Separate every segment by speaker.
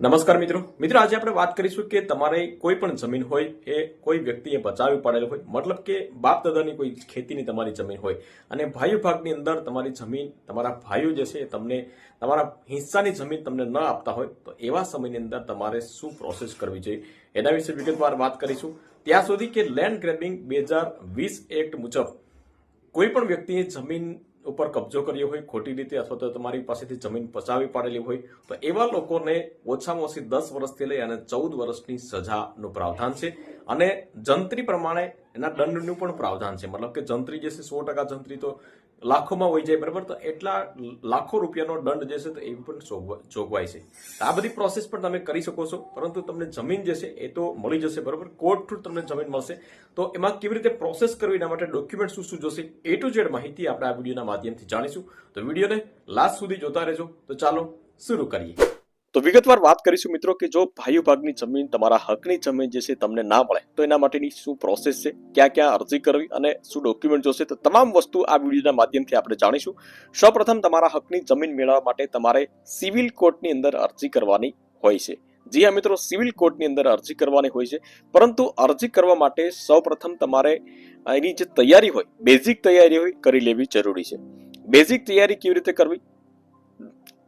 Speaker 1: નમસ્કાર મિત્રો. મિત્રો, આજે આપણે વાત કરીશું કે તમારે કોઈ પણ જમીન હોય એ કોઈ વ્યક્તિએ બચાવી પાડેલ હોય, મતલબ કે બાપ દાદાની કોઈ ખેતીની તમારી જમીન હોય અને ભાઈઓ ભાગની અંદર તમારી જમીન, તમારા ભાઈઓ જે છે તમને, તમારા હિસ્સાની જમીન તમને ન આપતા હોય, તો એવા સમયની અંદર તમારે શું પ્રોસેસ કરવી જોઈએ? એના વિશે વિગતવાર વાત કરીશું. ત્યાં સુધી કે લેન્ડ ગ્રેબિંગ બે હજાર વીસ એક્ટ મુજબ કોઈ પણ વ્યક્તિએ જમીન ઉપર કબજો કર્યો હોય, ખોટી રીતે અથવા તો તમારી પાસેથી જમીન પચાવી પાડેલી હોય, તો એવા લોકોને ઓછામાં ઓછી દસ વર્ષથી લઈ અને ચૌદ વર્ષની સજાનું પ્રાવધાન છે. અને જંત્રી પ્રમાણે એના દંડનું પણ પ્રાવધાન છે. મતલબ કે જંત્રી જે છે સો ટકા જંત્રી તો લાખોમાં હોઈ જાય, બરાબર? તો એટલા લાખો રૂપિયાનો દંડ જે છે તો એ પણ જોગવા- જોગવાઈ છે. આ બધી પ્રોસેસ પણ તમે કરી શકો છો. પરંતુ તમને જમીન જે છે એ તો મળી જશે, બરાબર? કોર્ટ થ્રુ તમને જમીન મળશે. તો એમાં કેવી રીતે પ્રોસેસ કરવી એના માટે ડોક્યુમેન્ટ શું શું જોશે એ ટુ ઝેડ માહિતી આપણે આ વિડીયોના માધ્યમથી જાણીશું. તો વિડીયોને લાસ્ટ સુધી જોતા રહેજો. તો ચાલો, શરૂ કરીએ. તો વિગતવાર વાત કરીશું મિત્રો કે જો ભાઈ ભાગની જમીન તમારા હકની જમીન જે છે તમને ના મળે, તો એના માટેની શું પ્રોસેસ છે, ક્યાં ક્યાં અરજી કરવી અને શું ડોક્યુમેન્ટ જોશે, તો તમામ વસ્તુ આ વિડીયોના માધ્યમથી આપણે જાણીશું. સૌપ્રથમ તમારા હકની જમીન મેળવવા માટે તમારે સિવિલ કોર્ટની અંદર અરજી કરવાની હોય છે. જી હા મિત્રો, સિવિલ કોર્ટની અંદર અરજી કરવાની હોય છે. પરંતુ અરજી કરવા માટે સૌપ્રથમ તમારે એની જે તૈયારી હોય બેઝિક તૈયારી હોય, કરી લેવી જરૂરી છે. બેઝિક તૈયારી કેવી રીતે કરવી?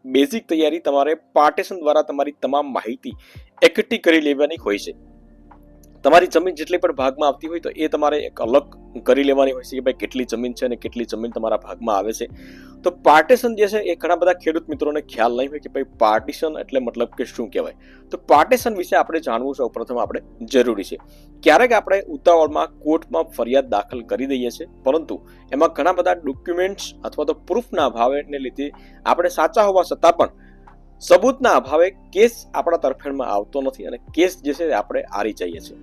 Speaker 1: બેઝિક તૈયારી તમારે પાર્ટેશન દ્વારા તમારી તમામ માહિતી એકઠી કરી લેવાની હોય છે. તમારી જમીન જેટલી પણ ભાગમાં આવતી હોય તો એ તમારે એક અલગ કરી લેવાની હોય છે કે ભાઈ કેટલી જમીન છે અને કેટલી જમીન તમારા ભાગમાં આવે છે. તો પાર્ટેશન જે છે એ ઘણા બધા ખેડૂત મિત્રોને ખ્યાલ નહીં હોય કે ભાઈ પાર્ટીશન એટલે મતલબ કે શું કહેવાય. તો પાર્ટેશન વિશે આપણે જાણવું સૌ પ્રથમ આપણે જરૂરી છે. ક્યારેક આપણે ઉતાવળમાં, કોર્ટમાં ફરિયાદ દાખલ કરી દઈએ છીએ, પરંતુ એમાં ઘણા બધા ડોક્યુમેન્ટ્સ અથવા તો પ્રૂફના અભાવને લીધે આપણે સાચા હોવા છતાં પણ સબૂતના અભાવે કેસ આપણા તરફેણમાં આવતો નથી અને કેસ જે છે આપણે હારી જઈએ છીએ.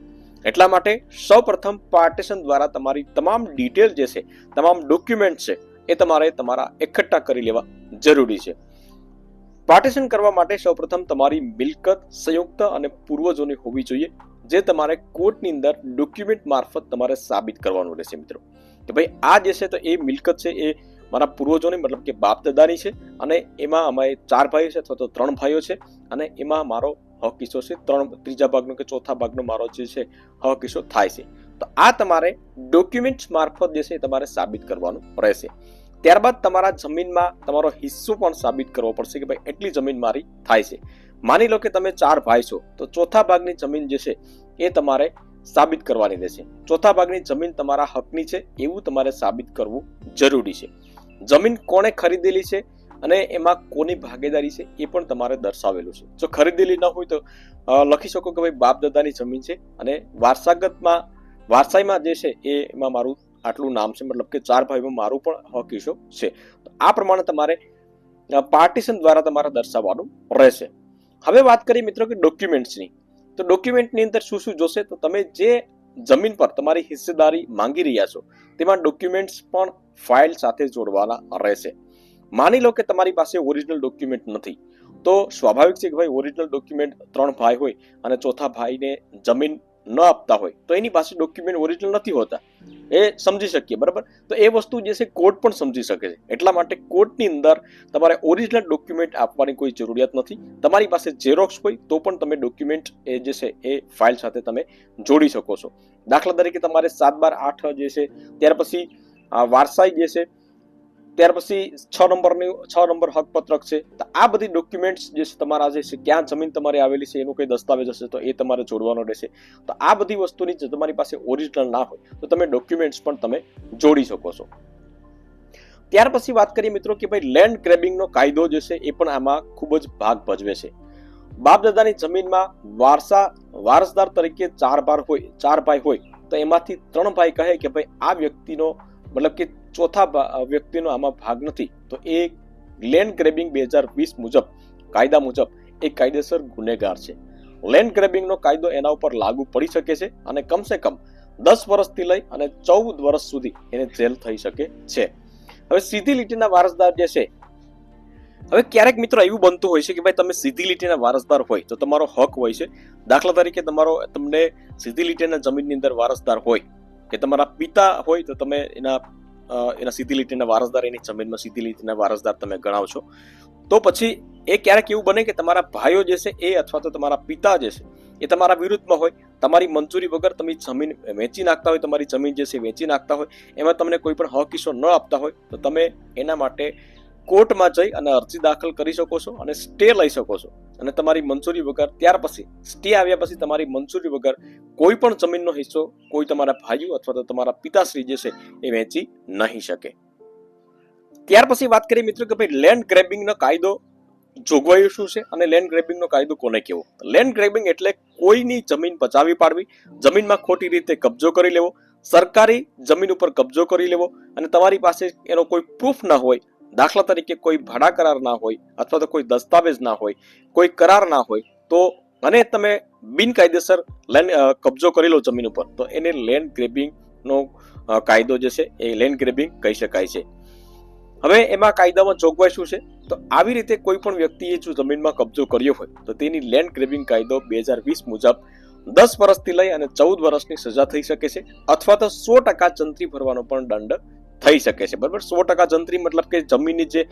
Speaker 1: એટલા માટે સૌપ્રથમ પાર્ટીશન દ્વારા તમારી તમામ ડિટેલ જે છે, તમામ ડોક્યુમેન્ટ છે, એ તમારે તમારા એકઠા કરી લેવા જરૂરી છે. પાર્ટીશન કરવા માટે સૌપ્રથમ તમારી મિલકત, સંયુક્ત અને પૂર્વજોની હોવી જોઈએ, જે તમારે કોર્ટની અંદર ડોક્યુમેન્ટ મારફત તમારે સાબિત કરવાનું રહેશે મિત્રો. કે ભાઈ, આ જે છે તો એ મિલકત છે, એ મારા પૂર્વજોની મતલબ કે બાપ દાદાની છે, અને એમાં અમારે ચાર ભાઈઓ છે અથવા તો ત્રણ ભાઈઓ છે, અને એમાં મારો હક કિસ્સો છે. ત્રણ ત્રીજા ભાગનો કે ચોથા ભાગનો મારો જે છે, હક કિસ્સો થાય છે. તો આ તમારે ડોક્યુમેન્ટ્સ મારફત જે છે તમારે સાબિત કરવાનું રહેશે. ત્યારબાદ તમારા જમીનમાં તમારો હિસ્સો પણ સાબિત કરવો પડશે કે ભાઈ એટલી જમીન મારી થાય છે. માની લો કે તમે ચાર ભાઈ છો, તો ચોથા ભાગની જમીન જે છે એ તમારે સાબિત કરવાની રહેશે. ચોથા ભાગની જમીન તમારા હકની છે, એવું તમારે સાબિત કરવું જરૂરી છે. જમીન કોણે ખરીદેલી છે? અને એમાં કોની ભાગીદારી છે એ પણ તમારે દર્શાવેલું છે. જો ખરીદેલી ન હોય તો લખી શકો કે ભાઈ બાપ દાદાની જમીન છે અને વારસાગતમાં, વારસાઈમાં જે છે એ એમાં મારું આટલું નામ છે, મતલબ કે ચાર ભાઈમાં મારું પણ હક હિસ્સો છે. આ પ્રમાણે તમારે પાર્ટીશન દ્વારા તમારે દર્શાવવાનું રહેશે. હવે વાત કરીએ મિત્રો કે ડોક્યુમેન્ટ્સની. તો ડોક્યુમેન્ટની અંદર શું શું જોશે? તો તમે જે જમીન પર તમારી હિસ્સેદારી માંગી રહ્યા છો, તેમાં ડોક્યુમેન્ટ્સ પણ ફાઇલ સાથે જોડવાના રહેશે. માની લો કે તમારી પાસે ઓરિજિનલ ડોક્યુમેન્ટ નથી, તો સ્વાભાવિક છે કે ભાઈ ઓરિજિનલ ડોક્યુમેન્ટ ત્રણ ભાઈ હોય અને ચોથા ભાઈને જમીન ન આપતા હોય, તો એની પાસે ડોક્યુમેન્ટ ઓરિજિનલ નથી હોતા. એ સમજી શકીએ, બરાબર? તો એ વસ્તુ જે છે કોર્ટ પણ સમજી શકે છે. એટલા માટે કોર્ટની અંદર તમારે ઓરિજિનલ ડોક્યુમેન્ટ આપવાની કોઈ જરૂરિયાત નથી. તમારી પાસે ઝેરોક્સ હોય તો પણ તમે ડોક્યુમેન્ટ એ જે છે એ ફાઇલ સાથે તમે જોડી શકો છો. દાખલા તરીકે તમારે સાત બાર આઠ જે છે, ત્યાર પછી વારસાઈ જે છે ત્યાર પછી છ નંબરની, છ નંબર હકપત્રક છે. તો આ બધી ડોક્યુમેન્ટ્સ જે છે તમારા જે છે, ક્યાં જમીન તમારી આવેલી છે, એનું કોઈ દસ્તાવેજ હશે તો એ તમારે જોડવાનો રહેશે. તો આ બધી વસ્તુની જો તમારી પાસે ઓરિજિનલ ના હોય, તો તમે ડોક્યુમેન્ટ્સ પણ તમે જોડી શકો છો. ત્યાર પછી વાત કરીએ મિત્રો કે ભાઈ લેન્ડ ગ્રેબિંગનો કાયદો જે છે, એ પણ આમાં ખૂબ જ ભાગ ભજવે છે. બાપ દાદાની જમીનમાં વારસા, વારસદાર તરીકે ચાર ભાર હોય, ચાર ભાઈ હોય, તો એમાંથી ત્રણ ભાઈ કહે કે ભાઈ આ વ્યક્તિનો, મતલબ કે ચોથા વ્યક્તિનો આમાં ભાગ નથી. તો એ લેન્ડ ગ્રેબિંગ બે હજાર વીસ મુજબ, કાયદા મુજબ એ કાયદેસર ગુનેગાર છે. લેન્ડ ગ્રેબિંગનો કાયદો એના ઉપર લાગુ પડી શકે છે અને કમસે કમ દસ વર્ષથી લઈ અને ચૌદ વર્ષ સુધી એને જેલ થઈ શકે છે. હવે સીધી લીટીના વારસદાર જે છે, હવે ક્યારેક મિત્રો એવું બનતું હોય છે કે ભાઈ તમે સીધી લીટીના વારસદાર હોય તો તમારો હક હોય છે. દાખલા તરીકે તમારો, તમને સીધી લીટીના જમીનની અંદર વારસદાર હોય કે તમારા પિતા હોય તો તમે એના એના સીધી લીટીના વારસદાર, એની જમીનમાં સીધી લીટીના વારસદાર તમે ગણાવ છો. તો પછી એ ક્યારેક એવું બને કે તમારા ભાઈઓ જે છે એ અથવા તો તમારા પિતા જે છે એ તમારા વિરુદ્ધમાં હોય. તમારી મંજૂરી વગર તમે જમીન વેચી નાખતા હોય, તમારી જમીન જે છે વેચી નાખતા હોય. એમાં તમને કોઈ પણ હક કિસ્સો ન આપતા હોય. તો તમે એના માટે કોર્ટમાં જઈ અને અરજી દાખલ કરી શકો છો અને સ્ટે લઈ શકો છો. અને તમારી મંજૂરી વગર ત્યાર પછી સ્ટે આવ્યા પછી તમારી મંજૂરી વગર કોઈ પણ જમીનનો હિસ્સો કોઈ તમારા ભાઈઓ અથવા તો તમારા પિતાશ્રી જે છે એ વેચી નહીં શકે. ત્યાર પછી વાત કરીએ મિત્રો કે ભાઈ લેન્ડ ગ્રેબિંગનો કાયદો જોગવાઈઓ શું છે અને લેન્ડ ગ્રેબિંગનો કાયદો કોને કેવો? લેન્ડ ગ્રેબિંગ એટલે કોઈની જમીન પચાવી પાડવી, જમીનમાં ખોટી રીતે કબજો કરી લેવો, સરકારી જમીન ઉપર કબજો કરી લેવો અને તમારી પાસે એનો કોઈ પ્રૂફ ન હોય દાખલા તરીકે કોઈ ભાડા કરાર ના હોય અથવા તો કોઈ દસ્તાવેજ ના હોય, કોઈ કરાર ના હોય, તો અને તમે બિનકાયદેસર લેન્ડ કબજો કરી જમીન ઉપર, તો એને લેન્ડ ગ્રેબિંગનો કાયદો જે છે એ લેન્ડ ગ્રેબિંગ કહી શકાય છે. હવે એમાં કાયદામાં જોગવાઈ શું છે? તો આવી રીતે કોઈ પણ વ્યક્તિએ જો જમીનમાં કબજો કર્યો હોય, તો તેની લેન્ડ ગ્રેબિંગ કાયદો બે હજાર વીસ મુજબ દસ વર્ષથી લઈ અને ચૌદ વર્ષની સજા થઈ શકે છે, અથવા તો સો ટકા ચંત્રી ભરવાનો પણ દંડ થઈ શકે છે, બરાબર? સો ટકા જંત્રી મતલબ કે જમીનની જે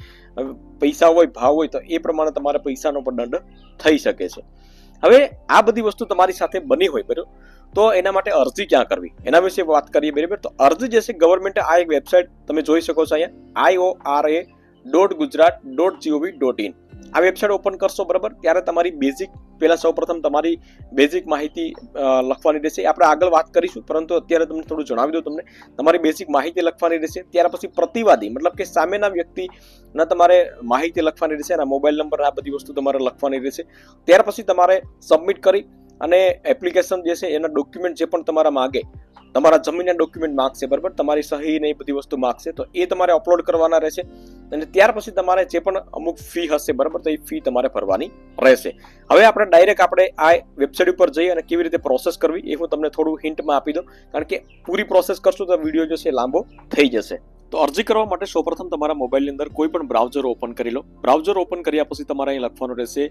Speaker 1: પૈસા હોય, ભાવ હોય, તો એ પ્રમાણે તમારે પૈસાનો પણ દંડ થઈ શકે છે. હવે આ બધી વસ્તુ તમારી સાથે બની હોય, બરાબર? તો એના માટે અરજી ક્યાં કરવી? એના વિશે વાત કરીએ, બરાબર? તો અરજી જે છે ગવર્મેન્ટે આ એક વેબસાઇટ તમે જોઈ શકો છો અહીંયા I O R A dot Gujarat dot G O V dot in આ વેબસાઇટ ઓપન કરશો, બરાબર? ત્યારે તમારી બેઝિક પહેલા સૌપ્રથમ તમારી બેઝિક માહિતી લખવાની રહેશે. આપણે આગળ વાત કરીશું, પરંતુ અત્યારે તમને થોડું જણાવી દઉં તમને. તમારી બેઝિક માહિતી લખવાની રહેશે. ત્યાર પછી પ્રતિવાદી, મતલબ કે સામેના વ્યક્તિના તમારે માહિતી લખવાની રહેશે અને મોબાઈલ નંબર, આ બધી વસ્તુ તમારે લખવાની રહેશે. ત્યાર પછી તમારે સબમિટ કરી અને એપ્લિકેશન જે છે, એના ડોક્યુમેન્ટ જે પણ તમારા માગે તમારા જમીનના ડોક્યુમેન્ટ માગશે, બરાબર? તમારી સહી ને એ બધી વસ્તુ માગશે, તો એ તમારે અપલોડ કરવાના રહેશે. અને ત્યાર પછી તમારે જે પણ અમુક ફી હશે, બરાબર? તો એ ફી તમારે ભરવાની રહેશે. હવે આપણે ડાયરેક્ટ આપણે આ વેબસાઇટ ઉપર જઈ અને કેવી રીતે પ્રોસેસ કરવી એ હું તમને થોડું હિન્ટમાં આપી દઉં. કારણ કે પૂરી પ્રોસેસ કરશું તો વીડિયો જે છે લાંબો થઈ જશે. તો અરજી કરવા માટે સૌપ્રથમ તમારા મોબાઈલની અંદર કોઈ પણ બ્રાઉઝર ઓપન કરી લો. બ્રાઉઝર ઓપન કર્યા પછી તમારે અહીં લખવાનું રહેશે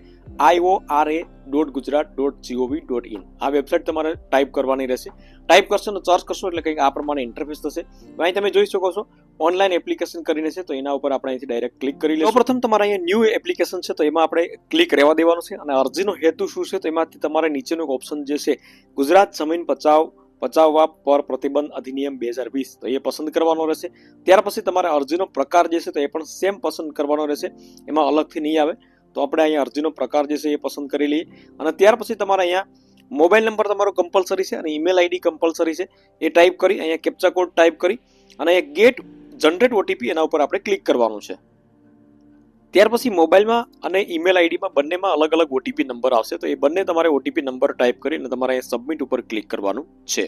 Speaker 1: I O R A dot Gujarat dot G O V dot in આ વેબસાઇટ તમારે ટાઈપ કરવાની રહેશે. ટાઈપ કરશો અને સર્ચ કરશો એટલે કંઈક આ પ્રમાણે ઇન્ટરફેસ થશે. અહીં તમે જોઈ શકો છો ઓનલાઈન એપ્લિકેશન કરીને છે, તો એના ઉપર આપણે અહીંથી ડાયરેક્ટ ક્લિક કરી લઈએ પ્રથમ તમારે અહીંયા ન્યૂ એપ્લિકેશન છે, તો એમાં આપણે ક્લિક રહેવા દેવાનું છે અને અરજીનો હેતુ શું છે, તો એમાંથી તમારે નીચેનું ઓપ્શન જે છે, ગુજરાત જમીન બચાવ બચાવવા પર પ્રતિબંધ અધિનિયમ બે હજાર વીસ. તો એ પસંદ કરવાનો રહેશે. ત્યાર પછી તમારે અરજીનો પ્રકાર જે છે તો એ પણ સેમ પસંદ કરવાનો રહેશે. એમાં અલગથી નહીં આવે. તો આપણે અહીંયા અરજીનો પ્રકાર જે છે એ પસંદ કરી લઈએ. અને ત્યાર પછી તમારે અહીંયા મોબાઈલ નંબર તમારો કમ્પલસરી છે અને ઈમેલ આઈડી કમ્પલસરી છે. એ ટાઈપ કરી, અહીંયા કેપ્ચા કોડ ટાઈપ કરી અને અહીંયા ગેટ જનરેટ ઓટીપી એના ઉપર આપણે ક્લિક કરવાનું છે. ત્યાર પછી મોબાઈલમાં અને ઈમેલ આઈડીમાં બંનેમાં અલગ અલગ ઓટીપી નંબર આવશે. તો એ બંને તમારે ઓટીપી નંબર ટાઈપ કરીને તમારે સબમિટ ઉપર ક્લિક કરવાનું છે.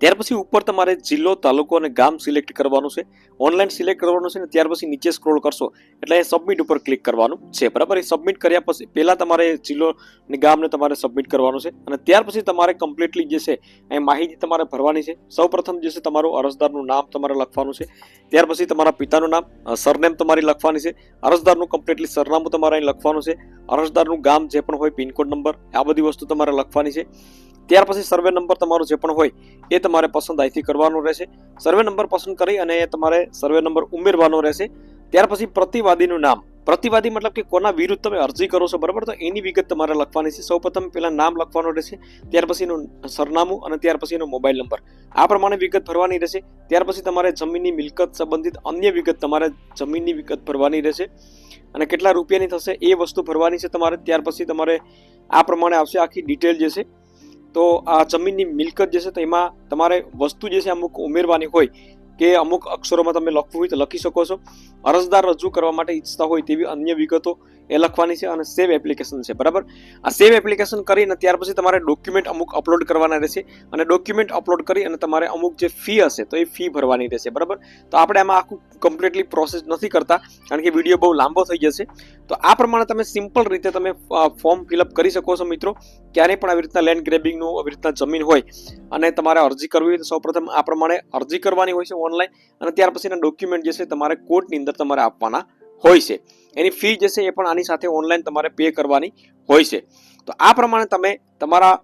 Speaker 1: ત્યાર પછી ઉપર તમારે જિલ્લો, તાલુકો અને ગામ સિલેક્ટ કરવાનું છે. ઓનલાઈન સિલેક્ટ કરવાનું છે ને ત્યાર પછી નીચે સ્ક્રોલ કરશો. એટલે સબમિટ ઉપર ક્લિક કરવાનું છે. બરાબર? એ સબમિટ કર્યા પછી પહેલાં તમારે જિલ્લો અને ગામને તમારે સબમિટ કરવાનું છે. અને ત્યાર પછી તમારે કમ્પ્લીટલી જે છે એ માહિતી તમારે ભરવાની છે. સૌપ્રથમ જે છે તમારું અરજદારનું નામ તમારે લખવાનું છે. ત્યાર પછી તમારા પિતાનું નામ સરનેમ તમારી લખવાની છે. અરજદારનું કમ્પ્લીટલી સરનામું તમારે અહીં લખવાનું છે. અરજદારનું ગામ જે પણ હોય, પિનકોડ નંબર, આ બધી વસ્તુ તમારે લખવાની છે. ત્યાર પછી સર્વે નંબર તમારો જે પણ હોય એ તમારે પસંદ અહીંથી કરવાનો રહેશે. સર્વે નંબર પસંદ કરી અને તમારે સર્વે નંબર ઉમેરવાનો રહેશે. ત્યાર પછી પ્રતિવાદીનું નામ. પ્રતિવાદી મતલબ કે કોના વિરુદ્ધ તમે અરજી કરો છો, બરાબર? તો એની વિગત તમારે લખવાની છે. સૌપ્રથમ પહેલાં નામ લખવાનું રહેશે, ત્યાર પછી એનું સરનામું અને ત્યાર પછી એનો મોબાઈલ નંબર. આ પ્રમાણે વિગત ભરવાની રહેશે. ત્યાર પછી તમારે જમીનની મિલકત સંબંધિત અન્ય વિગત તમારે જમીનની વિગત ભરવાની રહેશે. અને કેટલા રૂપિયાની થશે એ વસ્તુ ભરવાની છે તમારે. ત્યાર પછી તમારે આ પ્રમાણે આવશે આખી ડિટેલ જે છે તો આ જમીનની મિલકત જે છે તો એમાં તમારે વસ્તુ જે છે અમુક ઉમેરવાની હોય કે અમુક અક્ષરોમાં તમે લખવું હોય તો લખી શકો છો. અરજદાર રજૂ કરવા માટે ઈચ્છતા હોય તેવી અન્ય વિગતો એ લખવાની છે અને સેવ એપ્લિકેશન છે, બરાબર? આ સેવ એપ્લિકેશન કરીને ત્યાર પછી તમારે ડોક્યુમેન્ટ અમુક અપલોડ કરવાના રહેશે અને ડોક્યુમેન્ટ અપલોડ કરી અને તમારે અમુક જે ફી હશે તો એ ફી ભરવાની રહેશે, બરાબર? તો આપણે આમાં આખું કમ્પ્લીટલી પ્રોસેસ નથી કરતા કારણ કે વીડિયો બહુ લાંબો થઈ જશે. તો આ પ્રમાણે તમે સિમ્પલ રીતે તમે ફોર્મ ફિલઅપ કરી શકો છો મિત્રો. ક્યારેય પણ આવી રીતના લેન્ડ ગ્રેબિંગનું આવી રીતના જમીન હોય અને તમારે અરજી કરવી હોય તો સૌપ્રથમ આ પ્રમાણે અરજી કરવાની હોય છે ઓનલાઈન અને ત્યાર પછીના ડોક્યુમેન્ટ જે છે તમારે કોર્ટની અંદર તમારે આપવાના હોય છે. એની ફી જે છે એ પણ આની સાથે ઓનલાઈન તમારે પે કરવાની હોય છે. તો આ પ્રમાણે તમે તમારા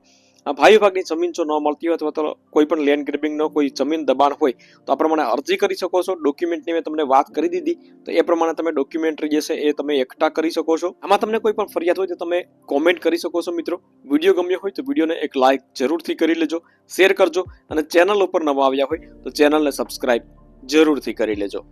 Speaker 1: ભાઈ ભાગની જમીન જો ન મળતી હોય અથવા તો કોઈ પણ લેન્ડ ગ્રેબિંગનો કોઈ જમીન દબાણ હોય, તો આ પ્રમાણે અરજી કરી શકો છો. ડોક્યુમેન્ટની મેં તમને વાત કરી દીધી, તો એ પ્રમાણે તમે ડોક્યુમેન્ટરી જે છે એ તમે એકઠા કરી શકો છો. આમાં તમને કોઈ પણ ફરિયાદ હોય તો તમે કોમેન્ટ કરી શકો છો મિત્રો. વીડિયો ગમ્યો હોય તો વિડીયોને એક લાઇક જરૂરથી કરી લેજો શેર કરજો અને ચેનલ ઉપર નવા આવ્યા હોય તો ચેનલને સબસ્ક્રાઇબ જરૂરથી કરી લેજો.